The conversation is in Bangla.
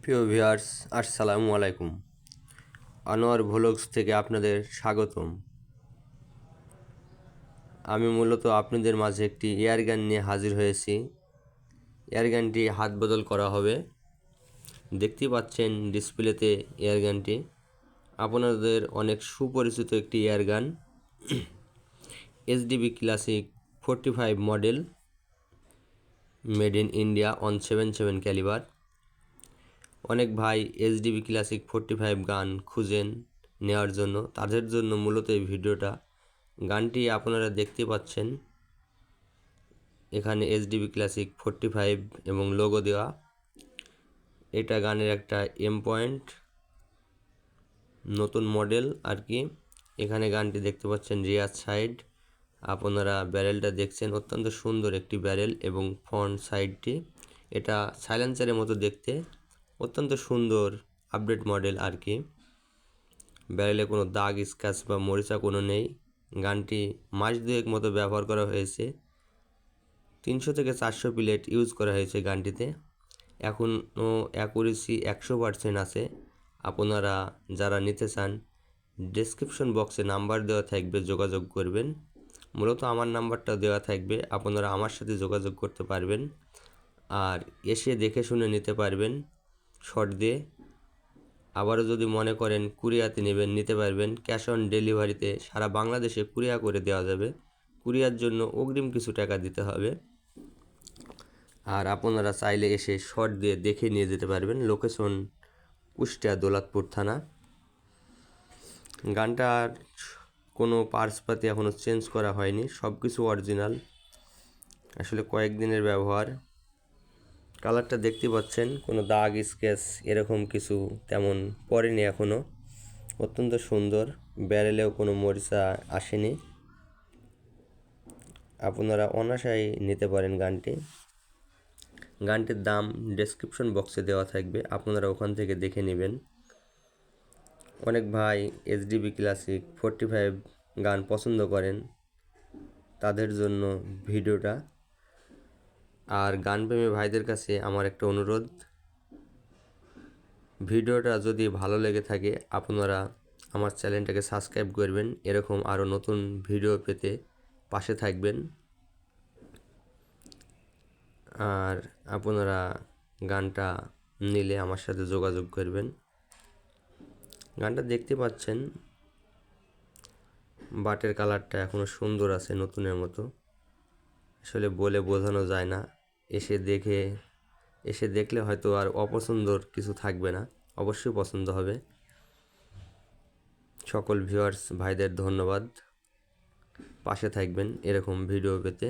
প্রিয় ভিউয়ার্স, আসসালামু আলাইকুম। আনোয়ার ভ্লগস থেকে আপনাদের স্বাগতম। আমি মূলত আপনাদের মাঝে একটি এয়ার গান নিয়ে হাজির হয়েছি। এয়ার গানটি হাত বদল করা হবে। দেখতেই পাচ্ছেন ডিসপ্লেতে এয়ার গানটি। আপনাদের অনেক সুপরিচিত একটি air gun. SDB classic forty five model. Made in India one seven seven calibre. অনেক ভাই এইচডিবি ক্লাসিক ফোরটি ফাইভ গান খুঁজেন নেওয়ার জন্য। তাদের জন্য মূলত এই ভিডিওটা। গানটি আপনারা দেখতে পাচ্ছেন। এখানে এইচডিবি ক্লাসিক ফোরটি ফাইভ এবং লোগো দেওয়া। এটা গানের একটা এম পয়েন্ট নতুন মডেল আর কি। এখানে গানটি দেখতে পাচ্ছেন রিয়ার সাইড। আপনারা ব্যারেলটা দেখছেন, অত্যন্ত সুন্দর একটি ব্যারেল এবং ফ্রন্ট সাইডটি এটা সাইলেন্সারের মতো দেখতে। অত্যন্ত সুন্দর আপডেট মডেল আর কি। ব্যারেলে কোনো দাগ স্ক্যাচ বা মরিচা কোনো নেই। গানটি মাস দুয়েক মতো ব্যবহার করা হয়েছে। তিনশো থেকে চারশো প্লেট ইউজ করা হয়েছে গানটিতে। এখনও অ্যাকুরেসি একশো পার্সেন্ট আছে। আপনারা যারা নিতে চান ডেসক্রিপশন বক্সে নাম্বার দেওয়া থাকবে, যোগাযোগ করবেন। মূলত আমার নাম্বারটা দেওয়া থাকবে, আপনারা আমার সাথে যোগাযোগ করতে পারবেন। আর এসে দেখে শুনে নিতে পারবেন। শর্ট দিয়ে। আবারও যদি মনে করেন কুরিয়াতে নেবেন, নিতে পারবেন। ক্যাশ অন ডেলিভারিতে সারা বাংলাদেশে কুরিয়া করে দেওয়া যাবে। কুরিয়ার জন্য অগ্রিম কিছু টাকা দিতে হবে। আর আপনারা চাইলে এসে শর্ট দিয়ে দেখে নিয়ে যেতে পারবেন। লোকেশন কুষ্টিয়া দোলাতপুর থানা। গানটার কোনো পার্সপাতি এখনও চেঞ্জ করা হয়নি। সব কিছু অরিজিনাল। আসলে কয়েকদিনের ব্যবহার। কালারটা দেখতে পাচ্ছেন, কোনো দাগ, স্কেচ এরকম কিছু তেমন পড়েনি এখনও অত্যন্ত সুন্দর, ব্যারেলেও কোনো মরিচা আসেনি। আপনারা অনাশাই নিতে পারেন গানটি। গানটির দাম ডেসক্রিপশন বক্সে দেওয়া থাকবে, আপনারা ওখান থেকে দেখে নেবেন। অনেক ভাই এইচডিবি ক্লাসিক ফোরটি ফাইভ গান পছন্দ করেন, তাদের জন্য ভিডিওটা আর গানপ্রেমী ভাইদের কাছে আমার একটা অনুরোধ। ভিডিওটা যদি ভালো লেগে থাকে, আপনারা আমার চ্যানেলটাকে সাবস্ক্রাইব করবেন। এরকম আরও নতুন ভিডিও পেতে পাশে থাকবেন। আর আপনারা গানটা নিলে আমার সাথে যোগাযোগ করবেন। গানটা দেখতে পাচ্ছেন। বাটের কালারটা এখনও সুন্দর আছে নতুনের মতো। আসলে বলে বোঝানো যায় না। এসে দেখে, এসে দেখলে হয়তো আর অপছন্দর কিছু থাকবে না। অবশ্যই পছন্দ হবে। সকল ভিউয়ার্স ভাইদের ধন্যবাদ। পাশে থাকবেন এরকম ভিডিও পেতে।